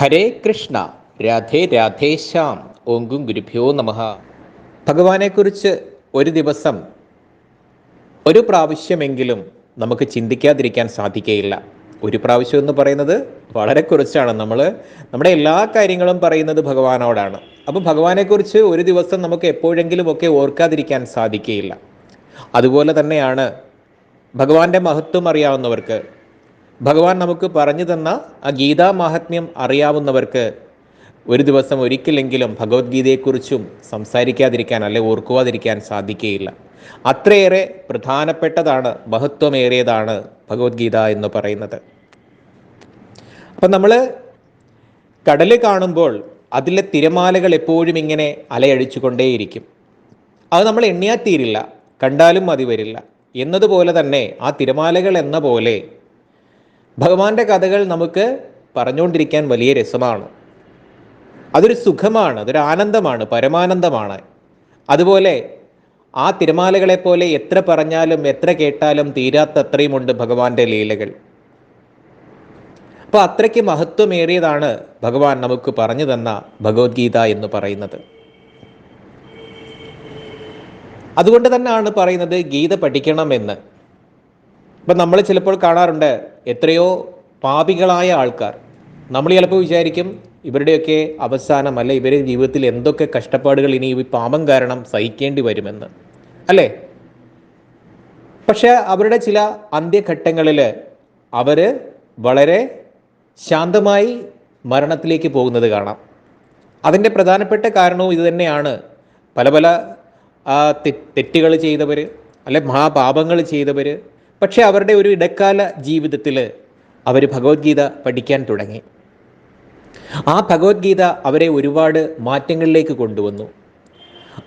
ഹരേ കൃഷ്ണ രാധേ രാധേശ്യാം ഓങ്കും ഗുരുഭ്യോ നമ. ഭഗവാനെക്കുറിച്ച് ഒരു ദിവസം ഒരു പ്രാവശ്യമെങ്കിലും നമുക്ക് ചിന്തിക്കാതിരിക്കാൻ സാധിക്കുകയില്ല ഒരു പ്രാവശ്യം എന്ന് പറയുന്നത് വളരെ കുറച്ചാണ്. നമ്മൾ നമ്മുടെ എല്ലാ കാര്യങ്ങളും പറയുന്നത് ഭഗവാനോടാണ്. അപ്പോൾ ഭഗവാനെക്കുറിച്ച് ഒരു ദിവസം നമുക്ക് എപ്പോഴെങ്കിലും ഒക്കെ ഓർക്കാതിരിക്കാൻ സാധിക്കുകയില്ല അതുപോലെ തന്നെയാണ് ഭഗവാന്റെ മഹത്വം അറിയാവുന്നവർക്ക് ഭഗവാൻ നമുക്ക് പറഞ്ഞു തന്ന ആ ഗീതാ മാഹാത്മ്യം അറിയാവുന്നവർക്ക് ഒരു ദിവസം ഒരിക്കലെങ്കിലും ഭഗവത്ഗീതയെക്കുറിച്ചും സംസാരിക്കാതിരിക്കാൻ അല്ലെ ഓർക്കുവാതിരിക്കാൻ സാധിക്കുകയില്ല. അത്രയേറെ പ്രധാനപ്പെട്ടതാണ് മഹത്വമേറിയതാണ് ഭഗവത്ഗീത എന്ന് പറയുന്നത്. അപ്പം നമ്മൾ കടൽ കാണുമ്പോൾ അതിലെ തിരമാലകൾ എപ്പോഴും ഇങ്ങനെ അലയഴിച്ചു കൊണ്ടേയിരിക്കും അത് നമ്മൾ എണ്ണിയാൽ തീരില്ല കണ്ടാലും മതി വരില്ല. എന്നതുപോലെ തന്നെ ആ തിരമാലകൾ എന്ന പോലെ ഭഗവാന്റെ കഥകൾ നമുക്ക് പറഞ്ഞുകൊണ്ടിരിക്കാൻ വലിയ രസമാണ്. അതൊരു സുഖമാണ് അതൊരു ആനന്ദമാണ് പരമാനന്ദമാണ്. അതുപോലെ ആ തിരമാലകളെ പോലെ എത്ര പറഞ്ഞാലും എത്ര കേട്ടാലും തീരാത്തത്രയുമുണ്ട് ഭഗവാന്റെ ലീലകൾ. അപ്പോൾ അത്രയ്ക്ക് മഹത്വമേറിയതാണ് ഭഗവാൻ നമുക്ക് പറഞ്ഞു തന്ന ഭഗവത്ഗീത എന്ന് പറയുന്നത്. അതുകൊണ്ട് തന്നെയാണ് പറയുന്നത് ഗീത പഠിക്കണമെന്ന്. ഇപ്പം നമ്മൾ ചിലപ്പോൾ കാണാറുണ്ട് എത്രയോ പാപികളായ ആൾക്കാർ. നമ്മൾ ചിലപ്പോൾ വിചാരിക്കും ഇവരുടെയൊക്കെ അവസാനം അല്ലെ ഇവരുടെ ജീവിതത്തിൽ എന്തൊക്കെ കഷ്ടപ്പാടുകൾ ഇനി ഈ പാപം കാരണം സഹിക്കേണ്ടി വരുമെന്ന്. അല്ലേ? പക്ഷേ അവരുടെ ചില അന്ത്യഘട്ടങ്ങളിൽ അവർ വളരെ ശാന്തമായി മരണത്തിലേക്ക് പോകുന്നത് കാണാം. അതിന്റെ പ്രധാനപ്പെട്ട കാരണവും ഇത് തന്നെയാണ്. പല പല തെറ്റുകൾ ചെയ്തവർ അല്ലെ മഹാപാപങ്ങൾ ചെയ്തവർ പക്ഷെ അവരുടെ ഒരു ഇടക്കാല ജീവിതത്തിൽ അവർ ഭഗവത്ഗീത പഠിക്കാൻ തുടങ്ങി. ആ ഭഗവത്ഗീത അവരെ ഒരുപാട് മാറ്റങ്ങളിലേക്ക് കൊണ്ടുവന്നു.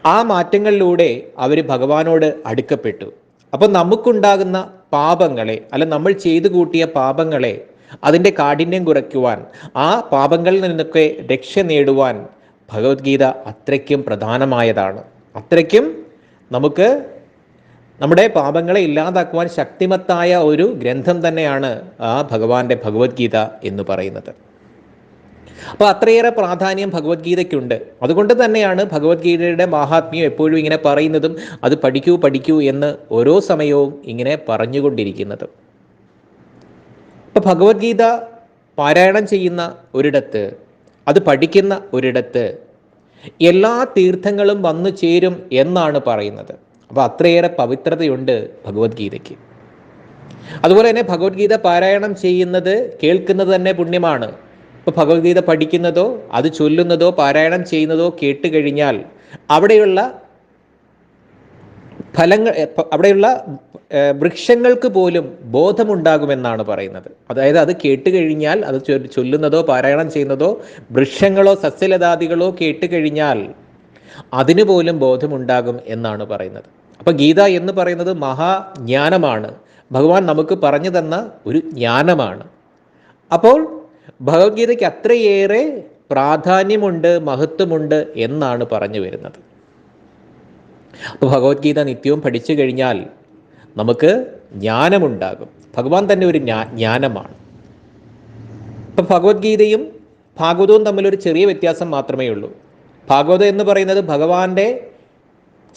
ആ മാറ്റങ്ങളിലൂടെ അവർ ഭഗവാനോട് അടുക്കപ്പെട്ടു. അപ്പോൾ നമുക്കുണ്ടാകുന്ന പാപങ്ങളെ അല്ല നമ്മൾ ചെയ്തു കൂട്ടിയ പാപങ്ങളെ അതിന്റെ കാഠിന്യം കുറയ്ക്കുവാൻ ആ പാപങ്ങളിൽ നിന്നൊക്കെ രക്ഷ നേടുവാൻ ഭഗവത്ഗീത അത്രയ്ക്കും പ്രധാനമായതാണ്. അത്രയ്ക്കും നമുക്ക് നമ്മുടെ പാപങ്ങളെ ഇല്ലാതാക്കുവാൻ ശക്തിമത്തായ ഒരു ഗ്രന്ഥം തന്നെയാണ് ആ ഭഗവാന്റെ ഭഗവത്ഗീത എന്ന് പറയുന്നത്. അപ്പോൾ അത്രയേറെ പ്രാധാന്യം ഭഗവത്ഗീതയ്ക്കുണ്ട്. അതുകൊണ്ട് തന്നെയാണ് ഭഗവത്ഗീതയുടെ മഹാത്മ്യം എപ്പോഴും ഇങ്ങനെ പറയുന്നതും അത് പഠിക്കൂ പഠിക്കൂ എന്ന് ഓരോ സമയവും ഇങ്ങനെ പറഞ്ഞുകൊണ്ടിരിക്കുന്നത്. ഇപ്പം ഭഗവത്ഗീത പാരായണം ചെയ്യുന്ന ഒരിടത്ത് അത് പഠിക്കുന്ന ഒരിടത്ത് എല്ലാ തീർത്ഥങ്ങളും വന്നു ചേരും എന്നാണ് പറയുന്നത്. അപ്പോൾ അത്രയേറെ പവിത്രതയുണ്ട് ഭഗവത്ഗീതയ്ക്ക്. അതുപോലെ തന്നെ ഭഗവത്ഗീത പാരായണം ചെയ്യുന്നത് കേൾക്കുന്നത് തന്നെ പുണ്യമാണ്. ഇപ്പോൾ ഭഗവത്ഗീത പഠിക്കുന്നതോ അത് ചൊല്ലുന്നതോ പാരായണം ചെയ്യുന്നതോ കേട്ട് കഴിഞ്ഞാൽ അവിടെയുള്ള ഫലങ്ങൾ അവിടെയുള്ള വൃക്ഷങ്ങൾക്ക് പോലും ബോധമുണ്ടാകുമെന്നാണ് പറയുന്നത്. അതായത് അത് കേട്ട് കഴിഞ്ഞാൽ അത് ചൊല്ലുന്നതോ പാരായണം ചെയ്യുന്നതോ വൃക്ഷങ്ങളോ സസ്യലതാദികളോ കേട്ട് കഴിഞ്ഞാൽ അതിനു പോലും ബോധമുണ്ടാകും എന്നാണ് പറയുന്നത്. അപ്പം ഗീത എന്ന് പറയുന്നത് മഹാജ്ഞാനമാണ് ഭഗവാൻ നമുക്ക് പറഞ്ഞു തന്ന ഒരു ജ്ഞാനമാണ്. അപ്പോൾ ഭഗവത്ഗീതയ്ക്ക് അത്രയേറെ പ്രാധാന്യമുണ്ട് മഹത്വമുണ്ട് എന്നാണ് പറഞ്ഞു വരുന്നത്. അപ്പോൾ ഭഗവത്ഗീത നിത്യവും പഠിച്ചു കഴിഞ്ഞാൽ നമുക്ക് ജ്ഞാനമുണ്ടാകും. ഭഗവാൻ തന്നെ ഒരു ജ്ഞാനമാണ്. ഇപ്പം ഭഗവത്ഗീതയും ഭാഗവതവും തമ്മിലൊരു ചെറിയ വ്യത്യാസം മാത്രമേ ഉള്ളൂ ഭാഗവതം എന്ന് പറയുന്നത് ഭഗവാന്റെ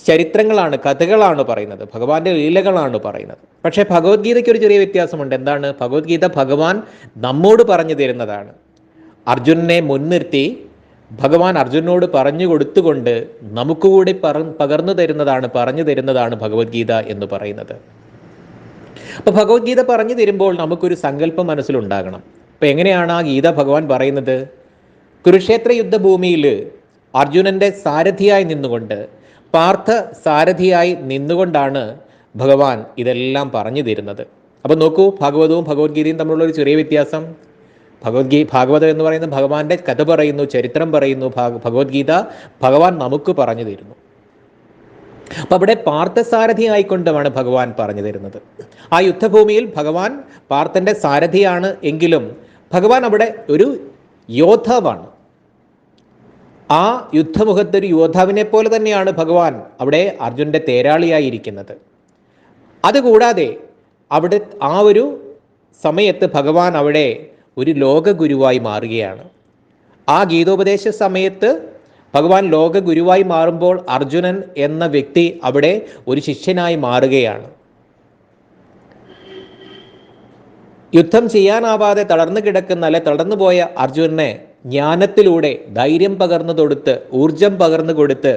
ചരിത്രങ്ങളാണ് കഥകളാണ് പറയുന്നത്. ഭഗവാന്റെ ലീലകളാണ് പറയുന്നത്. പക്ഷേ ഭഗവത്ഗീതയ്ക്ക് ഒരു ചെറിയ വ്യത്യാസമുണ്ട്. എന്താണ്? ഭഗവത്ഗീത ഭഗവാൻ നമ്മോട് പറഞ്ഞു തരുന്നതാണ്. അർജുനനെ മുൻനിർത്തി ഭഗവാൻ അർജുനോട് പറഞ്ഞു കൊടുത്തുകൊണ്ട് നമുക്ക് കൂടി പറ പകർന്നു തരുന്നതാണ് പറഞ്ഞു തരുന്നതാണ് ഭഗവത്ഗീത എന്ന് പറയുന്നത്. അപ്പൊ ഭഗവത്ഗീത പറഞ്ഞു തരുമ്പോൾ നമുക്കൊരു സങ്കല്പം മനസ്സിലുണ്ടാകണം. അപ്പൊ എങ്ങനെയാണ് ആ ഗീത ഭഗവാൻ പറയുന്നത്? കുരുക്ഷേത്ര യുദ്ധഭൂമിയിൽ അർജുനന്റെ സാരഥിയായി നിന്നുകൊണ്ട് പാർത്ഥ സാരഥിയായി നിന്നുകൊണ്ടാണ് ഭഗവാൻ ഇതെല്ലാം പറഞ്ഞു തരുന്നത്. അപ്പോൾ നോക്കൂ ഭാഗവതവും ഭഗവത്ഗീതയും തമ്മിലുള്ള ഒരു ചെറിയ വ്യത്യാസം. ഭഗവത്ഗീ ഭാഗവതം എന്ന് പറയുന്നത് ഭഗവാന്റെ കഥ പറയുന്നു ചരിത്രം പറയുന്നു ഭഗവത്ഗീത ഭഗവാൻ നമുക്ക് പറഞ്ഞു തരുന്നു. അപ്പം അവിടെ പാർത്ഥസാരഥി ആയിക്കൊണ്ടുമാണ് ഭഗവാൻ പറഞ്ഞു തരുന്നത്. ആ യുദ്ധഭൂമിയിൽ ഭഗവാൻ പാർത്ഥന്റെ സാരഥിയാണ് എങ്കിലും ഭഗവാൻ അവിടെ ഒരു യോദ്ധാവാണ്. ആ യുദ്ധമുഖത്ത് ഒരു യോദ്ധാവിനെ പോലെ തന്നെയാണ് ഭഗവാൻ അവിടെ അർജുന്റെ തേരാളിയായിരിക്കുന്നത്. അതുകൂടാതെ അവിടെ ആ ഒരു സമയത്ത് ഭഗവാൻ അവിടെ ഒരു ലോകഗുരുവായി മാറുകയാണ്. ആ ഗീതോപദേശ സമയത്ത് ഭഗവാൻ ലോകഗുരുവായി മാറുമ്പോൾ അർജുനൻ എന്ന വ്യക്തി അവിടെ ഒരു ശിഷ്യനായി മാറുകയാണ്. യുദ്ധം ചെയ്യാനാവാതെ തളർന്നു കിടക്കുന്ന അല്ലെ തളർന്നു പോയ അർജുനനെ ജ്ഞാനത്തിലൂടെ ധൈര്യം പകർന്നു കൊടുത്ത് ഊർജം പകർന്നു കൊടുത്ത്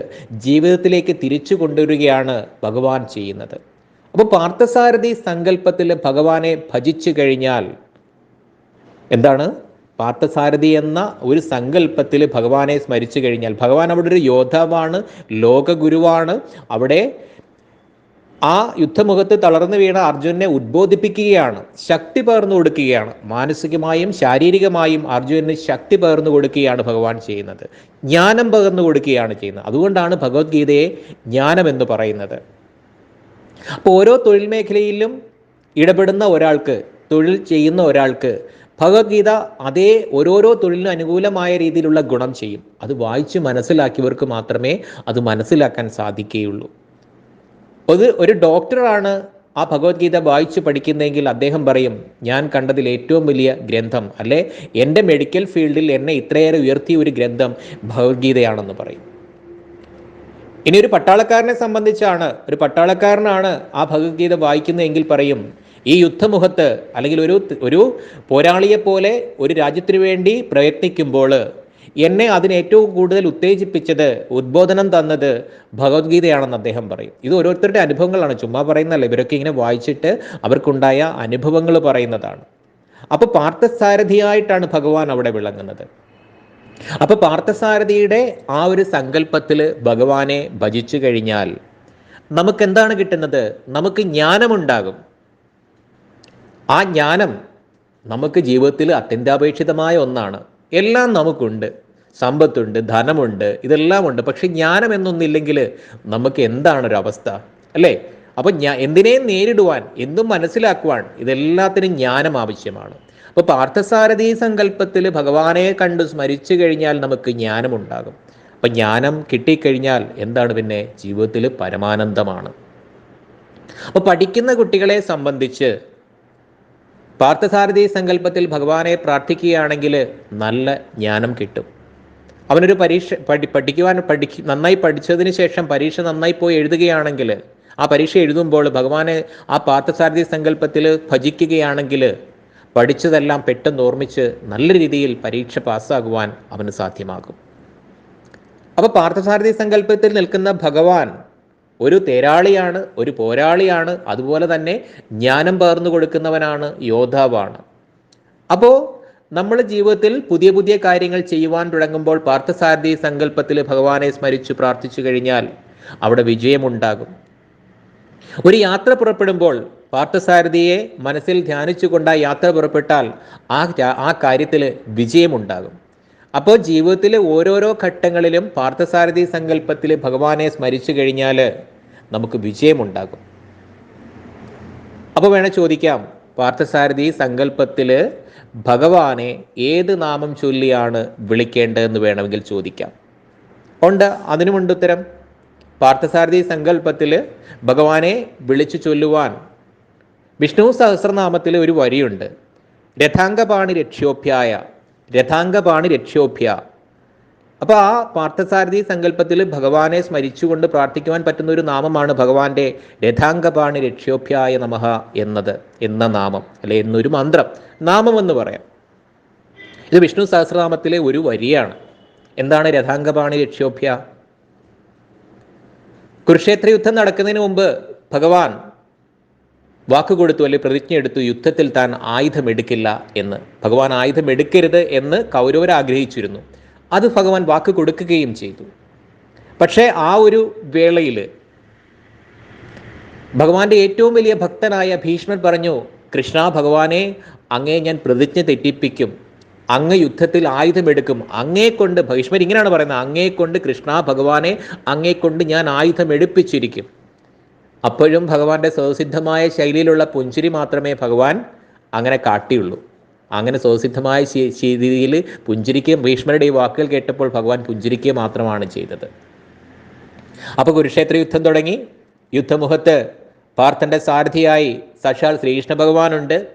ജീവിതത്തിലേക്ക് തിരിച്ചു കൊണ്ടുവരികയാണ് ഭഗവാൻ ചെയ്യുന്നത്. അപ്പോൾ പാർത്ഥസാരഥി സങ്കല്പത്തിൽ ഭഗവാനെ ഭജിച്ചു കഴിഞ്ഞാൽ എന്താണ്? പാർത്ഥസാരഥി എന്ന ഒരു സങ്കല്പത്തിൽ ഭഗവാനെ സ്മരിച്ചു കഴിഞ്ഞാൽ ഭഗവാൻ അവിടെ ഒരു യോദ്ധാവാണ് ലോകഗുരുവാണ് അവിടെ ആ യുദ്ധമുഖത്ത് തളർന്നു വീണ അർജുനെ ഉദ്ബോധിപ്പിക്കുകയാണ് ശക്തി പകർന്നു കൊടുക്കുകയാണ്. മാനസികമായും ശാരീരികമായും അർജുനന് ശക്തി പകർന്നു കൊടുക്കുകയാണ് ഭഗവാൻ ചെയ്യുന്നത്. ജ്ഞാനം പകർന്നു കൊടുക്കുകയാണ് ചെയ്യുന്നത്. അതുകൊണ്ടാണ് ഭഗവത്ഗീതയെ ജ്ഞാനം എന്ന് പറയുന്നത്. അപ്പോൾ ഓരോ തൊഴിൽ മേഖലയിലും ഇടപെടുന്ന ഒരാൾക്ക് തൊഴിൽ ചെയ്യുന്ന ഒരാൾക്ക് ഭഗവത്ഗീത അതേ ഓരോരോ തൊഴിലിനും അനുകൂലമായ രീതിയിലുള്ള ഗുണം ചെയ്യും. അത് വായിച്ച് മനസ്സിലാക്കിയവർക്ക് മാത്രമേ അത് മനസ്സിലാക്കാൻ സാധിക്കുകയുള്ളൂ. അത് ഒരു ഡോക്ടറാണ് ആ ഭഗവത്ഗീത വായിച്ച് പഠിക്കുന്നതെങ്കിൽ അദ്ദേഹം പറയും ഞാൻ കണ്ടതിൽ ഏറ്റവും വലിയ ഗ്രന്ഥം അല്ലെ? എന്റെ മെഡിക്കൽ ഫീൽഡിൽ എന്നെ ഇത്രയേറെ ഉയർത്തിയ ഒരു ഗ്രന്ഥം ഭഗവത്ഗീതയാണെന്ന് പറയും. ഇനി ഒരു പട്ടാളക്കാരനെ സംബന്ധിച്ചാണ് ഒരു പട്ടാളക്കാരനാണ് ആ ഭഗവത്ഗീത വായിക്കുന്നതെങ്കിൽ പറയും ഈ യുദ്ധമുഖത്ത് അല്ലെങ്കിൽ ഒരു ഒരു പോരാളിയെ പോലെ ഒരു രാജ്യത്തിനു വേണ്ടി പ്രയത്നിക്കുമ്പോൾ എന്നെ അതിന് ഏറ്റവും കൂടുതൽ ഉത്തേജിപ്പിച്ചത് ഉദ്ബോധനം തന്നത് ഭഗവത്ഗീതയാണെന്ന് അദ്ദേഹം പറയും. ഇത് ഓരോരുത്തരുടെ അനുഭവങ്ങളാണ്. ചുമ്മാ പറയുന്നതല്ല ഇവരൊക്കെ ഇങ്ങനെ വായിച്ചിട്ട് അവർക്കുണ്ടായ അനുഭവങ്ങൾ പറയുന്നതാണ്. അപ്പോൾ പാർത്ഥസാരഥിയായിട്ടാണ് ഭഗവാൻ അവിടെ വിളങ്ങുന്നത്. അപ്പൊ പാർത്ഥസാരഥിയുടെ ആ ഒരു സങ്കല്പത്തിൽ ഭഗവാനെ ഭജിച്ചു കഴിഞ്ഞാൽ നമുക്ക് എന്താണ് കിട്ടുന്നത്? നമുക്ക് ജ്ഞാനമുണ്ടാകും. ആ ജ്ഞാനം നമുക്ക് ജീവിതത്തിൽ അത്യന്താപേക്ഷിതമായ ഒന്നാണ്. എല്ലാം നമുക്കുണ്ട്. സമ്പത്തുണ്ട് ധനമുണ്ട് ഇതെല്ലാം ഉണ്ട് പക്ഷെ ജ്ഞാനം എന്നൊന്നില്ലെങ്കിൽ നമുക്ക് എന്താണൊരവസ്ഥ? അല്ലേ? അപ്പം ഞാൻ എന്തിനേയും നേരിടുവാൻ എന്തും മനസ്സിലാക്കുവാൻ ഇതെല്ലാത്തിനും ജ്ഞാനം ആവശ്യമാണ്. അപ്പോൾ പാർത്ഥസാരഥി സങ്കല്പത്തിൽ ഭഗവാനെ കണ്ടു സ്മരിച്ചു കഴിഞ്ഞാൽ നമുക്ക് ജ്ഞാനമുണ്ടാകും. അപ്പം ജ്ഞാനം കിട്ടിക്കഴിഞ്ഞാൽ എന്താണ് പിന്നെ? ജീവിതത്തിൽ പരമാനന്ദമാണ്. അപ്പോൾ പഠിക്കുന്ന കുട്ടികളെ സംബന്ധിച്ച് പാർത്ഥസാരഥി സങ്കല്പത്തിൽ ഭഗവാനെ പ്രാർത്ഥിക്കുകയാണെങ്കിൽ നല്ല ജ്ഞാനം കിട്ടും. അവനൊരു പരീക്ഷ പഠി പഠിക്കുവാൻ പഠിക്ക് നന്നായി പഠിച്ചതിന് ശേഷം പരീക്ഷ നന്നായി പോയി എഴുതുകയാണെങ്കിൽ ആ പരീക്ഷ എഴുതുമ്പോൾ ഭഗവാനെ ആ പാർത്ഥസാരഥി സങ്കല്പത്തിൽ ഭജിക്കുകയാണെങ്കിൽ പഠിച്ചതെല്ലാം പെട്ടെന്ന് ഓർമ്മിച്ച് നല്ല രീതിയിൽ പരീക്ഷ പാസ്സാകുവാൻ അവന് സാധ്യമാകും. അപ്പോൾ പാർത്ഥസാരഥി സങ്കല്പത്തിൽ നിൽക്കുന്ന ഭഗവാൻ ഒരു തേരാളിയാണ് ഒരു പോരാളിയാണ് അതുപോലെ തന്നെ ജ്ഞാനം പകർന്നു കൊടുക്കുന്നവനാണ് യോദ്ധാവാണ്. അപ്പോൾ നമ്മൾ ജീവിതത്തിൽ പുതിയ പുതിയ കാര്യങ്ങൾ ചെയ്യുവാൻ തുടങ്ങുമ്പോൾ പാർത്ഥസാരഥി സങ്കല്പത്തിൽ ഭഗവാനെ സ്മരിച്ചു പ്രാർത്ഥിച്ചു കഴിഞ്ഞാൽ അവിടെ വിജയമുണ്ടാകും. ഒരു യാത്ര പുറപ്പെടുമ്പോൾ പാർത്ഥസാരഥിയെ മനസ്സിൽ ധ്യാനിച്ചുകൊണ്ട് ആ യാത്ര പുറപ്പെട്ടാൽ ആ ആ കാര്യത്തിൽ വിജയമുണ്ടാകും. അപ്പോൾ ജീവിതത്തിലെ ഓരോരോ ഘട്ടങ്ങളിലും പാർത്ഥസാരഥി സങ്കല്പത്തിൽ ഭഗവാനെ സ്മരിച്ചു കഴിഞ്ഞാൽ നമുക്ക് വിജയമുണ്ടാകും. അപ്പോൾ വേണേൽ ചോദിക്കാം പാർത്ഥസാരഥി സങ്കല്പത്തിൽ ഭഗവാനെ ഏത് നാമം ചൊല്ലിയാണ് വിളിക്കേണ്ടതെന്ന് വേണമെങ്കിൽ ചോദിക്കാം. ഉണ്ട്? അതിനുമുണ്ട് ഉത്തരം. പാർത്ഥസാരഥി സങ്കല്പത്തിൽ ഭഗവാനെ വിളിച്ചു ചൊല്ലുവാൻ വിഷ്ണു സഹസ്രനാമത്തിൽ ഒരു വരിയുണ്ട്. രഥാംഗപാണി രക്ഷ്യോഭ്യായ രഥാംഗപാണി രക്ഷോഭ്യ. അപ്പോൾ ആ പാർത്ഥസാരഥി സങ്കല്പത്തിൽ ഭഗവാനെ സ്മരിച്ചുകൊണ്ട് പ്രാർത്ഥിക്കുവാൻ പറ്റുന്ന ഒരു നാമമാണ് ഭഗവാന്റെ രഥാംഗപാണി രക്ഷോഭ്യായ നമഹ എന്നത് എന്ന നാമം അല്ലെ എന്നൊരു മന്ത്രം നാമം എന്ന് പറയാം. ഇത് വിഷ്ണു സഹസ്രനാമത്തിലെ ഒരു വരിയാണ്. എന്താണ് രഥാംഗപാണി രക്ഷോഭ്യ? കുരുക്ഷേത്ര യുദ്ധം നടക്കുന്നതിന് മുമ്പ് ഭഗവാൻ വാക്ക് കൊടുത്തു അല്ലെങ്കിൽ പ്രതിജ്ഞ എടുത്തു യുദ്ധത്തിൽ താൻ ആയുധമെടുക്കില്ല എന്ന്. ഭഗവാൻ ആയുധമെടുക്കരുത് എന്ന് കൗരവർ ആഗ്രഹിച്ചിരുന്നു. അത് ഭഗവാൻ വാക്ക് കൊടുക്കുകയും ചെയ്തു. പക്ഷേ ആ ഒരു വേളയിൽ ഭഗവാന്റെ ഏറ്റവും വലിയ ഭക്തനായ ഭീഷ്മൻ പറഞ്ഞു കൃഷ്ണ ഭഗവാനെ അങ്ങേ ഞാൻ പ്രതിജ്ഞ തെറ്റിപ്പിക്കും. അങ്ങ് യുദ്ധത്തിൽ ആയുധമെടുക്കും. അങ്ങേ കൊണ്ട് ഭീഷ്മർ ഇങ്ങനെയാണ് പറയുന്നത് അങ്ങേ കൊണ്ട് കൃഷ്ണ ഭഗവാനെ അങ്ങേ കൊണ്ട് ഞാൻ ആയുധം എടുപ്പിച്ചിരിക്കും അപ്പോഴും ഭഗവാന്റെ സ്വസിദ്ധമായ ശൈലിയിലുള്ള പുഞ്ചിരി മാത്രമേ ഭഗവാൻ അങ്ങനെ കാട്ടിയുള്ളൂ. അങ്ങനെ സ്വസിദ്ധമായ രീതിയിൽ പുഞ്ചിരിക്കുകയും ഭീഷ്മരുടെ ഈ വാക്കുകൾ കേട്ടപ്പോൾ ഭഗവാൻ പുഞ്ചിരിക്കുക മാത്രമാണ് ചെയ്തത്. അപ്പോൾ കുരുക്ഷേത്ര യുദ്ധം തുടങ്ങി. യുദ്ധമുഖത്ത് പാർത്ഥന്റെ സാരഥിയായി സശാൽ ശ്രീകൃഷ്ണ ഭഗവാനുണ്ട്.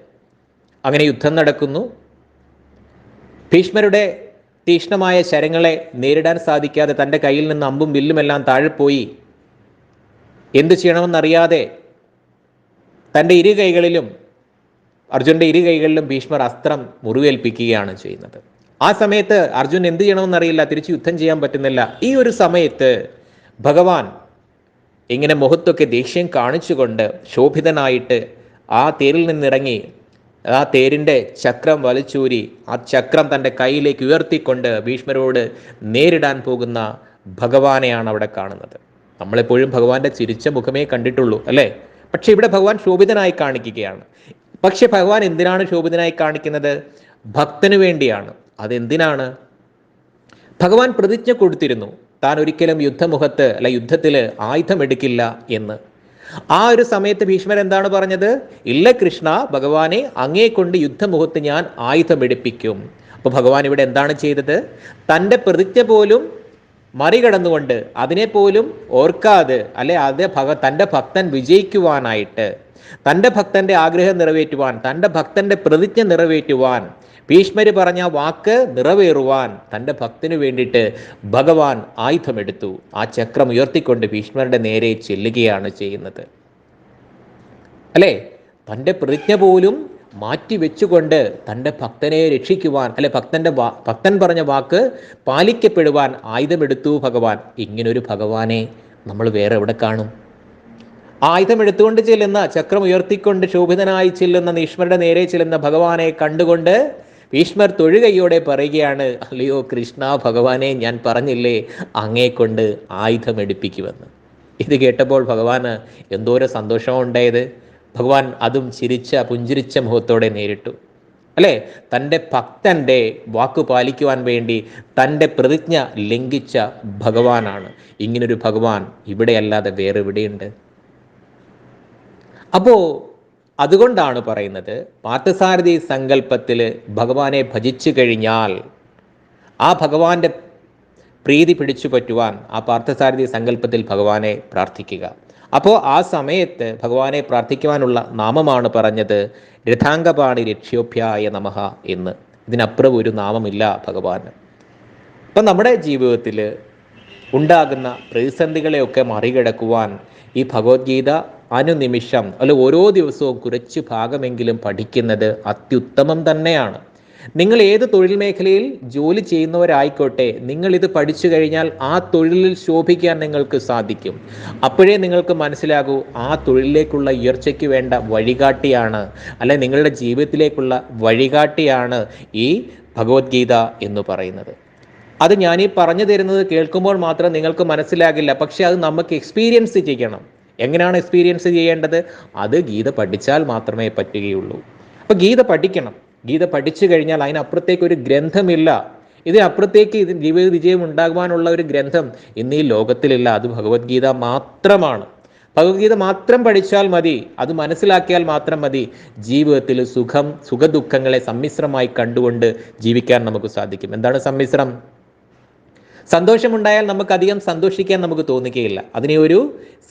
അങ്ങനെ യുദ്ധം നടക്കുന്നു. ഭീഷ്മരുടെ തീക്ഷ്ണമായ ശരങ്ങളെ നേരിടാൻ സാധിക്കാതെ തന്റെ കയ്യിൽ നിന്ന് അമ്പും വില്ലുമെല്ലാം താഴെപ്പോയി പോയി. എന്തു ചെയ്യണമെന്നറിയാതെ തന്റെ ഇരു കൈകളിലും അർജുന്റെ ഇരു കൈകളിലും ഭീഷ്മർ അസ്ത്രം മുറിവേൽപ്പിക്കുകയാണ് ചെയ്യുന്നത്. ആ സമയത്ത് അർജുൻ എന്ത് ചെയ്യണമെന്നറിയില്ല തിരിച്ച് യുദ്ധം ചെയ്യാൻ പറ്റുന്നില്ല. ഈ ഒരു സമയത്ത് ഭഗവാൻ ഇങ്ങനെ മുഖത്തൊക്കെ ദേഷ്യം കാണിച്ചുകൊണ്ട് ശോഭിതനായിട്ട് ആ തേരിൽ നിന്നിറങ്ങി ആ തേരിന്റെ ചക്രം വലിച്ചൂരി ആ ചക്രം തന്റെ കയ്യിലേക്ക് ഉയർത്തിക്കൊണ്ട് ഭീഷ്മരോട് നേരിടാൻ പോകുന്ന ഭഗവാനെയാണ് അവിടെ കാണുന്നത്. നമ്മളെപ്പോഴും ഭഗവാന്റെ ചിരിച്ച മുഖമേ കണ്ടിട്ടുള്ളൂ അല്ലേ? പക്ഷെ ഇവിടെ ഭഗവാൻ ശോഭിതനായി കാണിക്കുകയാണ്. പക്ഷെ ഭഗവാൻ എന്തിനാണ് ശോഭിതനായി കാണിക്കുന്നത്? ഭക്തന് വേണ്ടിയാണ്. അതെന്തിനാണ്? ഭഗവാൻ പ്രതിജ്ഞ കൊടുത്തിരുന്നു താൻ ഒരിക്കലും യുദ്ധമുഖത്ത് അല്ല യുദ്ധത്തിൽ ആയുധമെടുക്കില്ല എന്ന്. ആ ഒരു സമയത്ത് ഭീഷ്മർ എന്താണ് പറഞ്ഞത്? ഇല്ല കൃഷ്ണ ഭഗവാനെ അങ്ങേ കൊണ്ട് യുദ്ധമുഖത്ത് ഞാൻ ആയുധമെടുപ്പിക്കും. അപ്പോൾ ഭഗവാൻ ഇവിടെ എന്താണ് ചെയ്തത്? തന്റെ പ്രതിജ്ഞ പോലും മറികടന്നുകൊണ്ട് അതിനെപ്പോലും ഓർക്കാതെ അല്ലെ അത് ഭഗ തന്റെ ഭക്തൻ വിജയിക്കുവാനായിട്ട് തന്റെ ഭക്തന്റെ ആഗ്രഹം നിറവേറ്റുവാൻ തന്റെ ഭക്തന്റെ പ്രതിജ്ഞ നിറവേറ്റുവാൻ ഭീഷ്മര് പറഞ്ഞ വാക്ക് നിറവേറുവാൻ തന്റെ ഭക്തിനു വേണ്ടിയിട്ട് ഭഗവാൻ ആയുധമെടുത്തു. ആ ചക്രം ഉയർത്തിക്കൊണ്ട് ഭീഷ്മരുടെ നേരെ ചെല്ലുകയാണ് ചെയ്യുന്നത്. അല്ലേ തന്റെ പ്രതിജ്ഞ പോലും മാറ്റി വെച്ചുകൊണ്ട് തന്റെ ഭക്തനെ രക്ഷിക്കുവാൻ അല്ലെ ഭക്തന്റെ ഭക്തൻ പറഞ്ഞ വാക്ക് പാലിക്കപ്പെടുവാൻ ആയുധമെടുത്തു ഭഗവാൻ. ഇങ്ങനൊരു ഭഗവാനെ നമ്മൾ വേറെ എവിടെ കാണും? ആയുധം എടുത്തുകൊണ്ട് ചെല്ലുന്ന ചക്രം ഉയർത്തിക്കൊണ്ട് ശോഭിതനായി ചെല്ലുന്ന ഭീഷ്മരുടെ നേരെ ചെല്ലുന്ന ഭഗവാനെ കണ്ടുകൊണ്ട് ഭീഷ്മർ തൊഴുകയോടെ പറയുകയാണ് അല്ലയോ കൃഷ്ണ ഭഗവാനെ ഞാൻ പറഞ്ഞില്ലേ അങ്ങേ കൊണ്ട് ആയുധം എടുപ്പിക്കുമെന്ന് ഇത് കേട്ടപ്പോൾ ഭഗവാന് എന്തോരം സന്തോഷമുണ്ടായത്. ഭഗവാൻ അതും ചിരിച്ച പുഞ്ചിരിച്ച മുഖത്തോടെ നേരിട്ടു. അല്ലേ? തന്റെ ഭക്തന്റെ വാക്ക് പാലിക്കുവാൻ വേണ്ടി തന്റെ പ്രതിജ്ഞ ലംഘിച്ച ഭഗവാനാണ്. ഇങ്ങനൊരു ഭഗവാൻ ഇവിടെയല്ലാതെ വേറെ ഇവിടെയുണ്ട് അപ്പോൾ അതുകൊണ്ടാണ് പറയുന്നത് പാർത്ഥസാരഥി സങ്കല്പത്തിൽ ഭഗവാനെ ഭജിച്ചു കഴിഞ്ഞാൽ ആ ഭഗവാന്റെ പ്രീതി പിടിച്ചു പറ്റുവാൻ ആ പാർത്ഥസാരഥി സങ്കല്പത്തിൽ ഭഗവാനെ പ്രാർത്ഥിക്കുക. അപ്പോൾ ആ സമയത്ത് ഭഗവാനെ പ്രാർത്ഥിക്കുവാനുള്ള നാമമാണ് പറഞ്ഞത്. രഥാംഗപാണി രക്ഷ്യോഭ്യായ നമഹ എന്ന്. ഇതിനപ്പുറം ഒരു നാമമില്ല ഭഗവാന്. അപ്പം നമ്മുടെ ജീവിതത്തിൽ ഉണ്ടാകുന്ന പ്രതിസന്ധികളെയൊക്കെ മറികടക്കുവാൻ ഈ ഭഗവത്ഗീത അനുനിമിഷം അല്ല ഓരോ ദിവസവും കുറച്ച് ഭാഗമെങ്കിലും പഠിക്കുന്നത് അത്യുത്തമം തന്നെയാണ്. നിങ്ങൾ ഏത് തൊഴിൽ മേഖലയിൽ ജോലി ചെയ്യുന്നവരായിക്കോട്ടെ നിങ്ങൾ ഇത് പഠിച്ചു കഴിഞ്ഞാൽ ആ തൊഴിലിൽ ശോഭിക്കാൻ നിങ്ങൾക്ക് സാധിക്കും. അപ്പോഴേ നിങ്ങൾക്ക് മനസ്സിലാകൂ ആ തൊഴിലിലേക്കുള്ള ഉയർച്ചയ്ക്ക് വേണ്ട വഴികാട്ടിയാണ് അല്ലെ നിങ്ങളുടെ ജീവിതത്തിലേക്കുള്ള വഴികാട്ടിയാണ് ഈ ഭഗവത്ഗീത എന്ന് പറയുന്നത്. അത് ഞാൻ ഈ പറഞ്ഞു തരുന്നത് കേൾക്കുമ്പോൾ മാത്രം നിങ്ങൾക്ക് മനസ്സിലാകില്ല പക്ഷെ അത് നമുക്ക് എക്സ്പീരിയൻസ് ചെയ്യണം. എങ്ങനെയാണ് എക്സ്പീരിയൻസ് ചെയ്യേണ്ടത്? അത് ഗീത പഠിച്ചാൽ മാത്രമേ പറ്റുകയുള്ളൂ. അപ്പോൾ ഗീത പഠിക്കണം. ഗീത പഠിച്ചു കഴിഞ്ഞാൽ അതിനപ്പുറത്തേക്ക് ഒരു ഗ്രന്ഥമില്ല. ഇതിനപ്പുറത്തേക്ക് ഇത് ജീവിത വിജയം ഉണ്ടാകുവാനുള്ള ഒരു ഗ്രന്ഥം ഇന്ന് ഈ ലോകത്തിലില്ല. അത് ഭഗവത്ഗീത മാത്രമാണ്. ഭഗവത്ഗീത മാത്രം പഠിച്ചാൽ മതി. അത് മനസ്സിലാക്കിയാൽ മാത്രം മതി. ജീവിതത്തിൽ സുഖം സുഖദുഃഖങ്ങളെ സമ്മിശ്രമായി കണ്ടുകൊണ്ട് ജീവിക്കാൻ നമുക്ക് സാധിക്കും. എന്താണ് സമ്മിശ്രം? സന്തോഷമുണ്ടായാൽ നമുക്കധികം സന്തോഷിക്കാൻ നമുക്ക് തോന്നുകയില്ല. അതിനെ ഒരു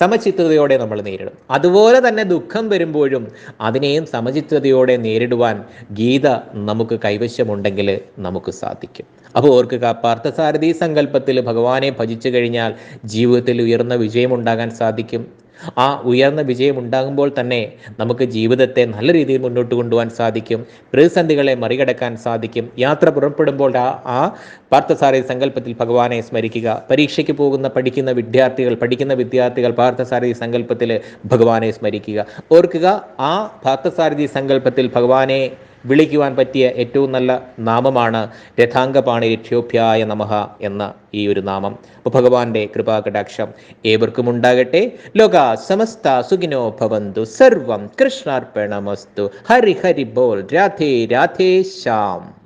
സമചിത്തതയോടെ നമ്മൾ നേരിടും. അതുപോലെ തന്നെ ദുഃഖം വരുമ്പോഴും അതിനെയും സമചിത്തതയോടെ നേരിടുവാൻ ഗീത നമുക്ക് കൈവശമുണ്ടെങ്കിൽ നമുക്ക് സാധിക്കും. അപ്പോൾ ഓർക്കുക പാർത്ഥസാരഥി സങ്കല്പത്തിൽ ഭഗവാനെ ഭജിച്ചു കഴിഞ്ഞാൽ ജീവിതത്തിൽ ഉയർന്ന വിജയമുണ്ടാകാൻ സാധിക്കും. ആ ഉയർന്ന വിജയം ഉണ്ടാകുമ്പോൾ തന്നെ നമുക്ക് ജീവിതത്തെ നല്ല രീതിയിൽ മുന്നോട്ട് കൊണ്ടുപോകാൻ സാധിക്കും. പ്രതിസന്ധികളെ മറികടക്കാൻ സാധിക്കും. യാത്ര പുറപ്പെടുമ്പോൾ ആ ആ പാർത്ഥസാരഥി സങ്കല്പത്തിൽ ഭഗവാനെ സ്മരിക്കുക. പരീക്ഷയ്ക്ക് പോകുന്ന പഠിക്കുന്ന വിദ്യാർത്ഥികൾ പഠിക്കുന്ന വിദ്യാർത്ഥികൾ പാർത്ഥസാരഥി സങ്കല്പത്തിൽ ഭഗവാനെ സ്മരിക്കുക. ഓർക്കുക ആ പാർത്ഥസാരഥി സങ്കല്പത്തിൽ ഭഗവാനെ വിളിക്കുവാൻ പറ്റിയ ഏറ്റവും നല്ല നാമമാണ് രഥാംഗപാണി രക്ഷോഭ്യായ നമഹ എന്ന ഈ ഒരു നാമം. അപ്പോൾ ഭഗവാന്റെ കൃപാകടാക്ഷം ഏവർക്കും ഉണ്ടാകട്ടെ. ലോക സമസ്ത സുഖിനോ ഭവന്തു. സർവം കൃഷ്ണാർപ്പണമസ്തു. ഹരി ഹരി ബോൾ. രാധേ രാധേ ശ്യാം.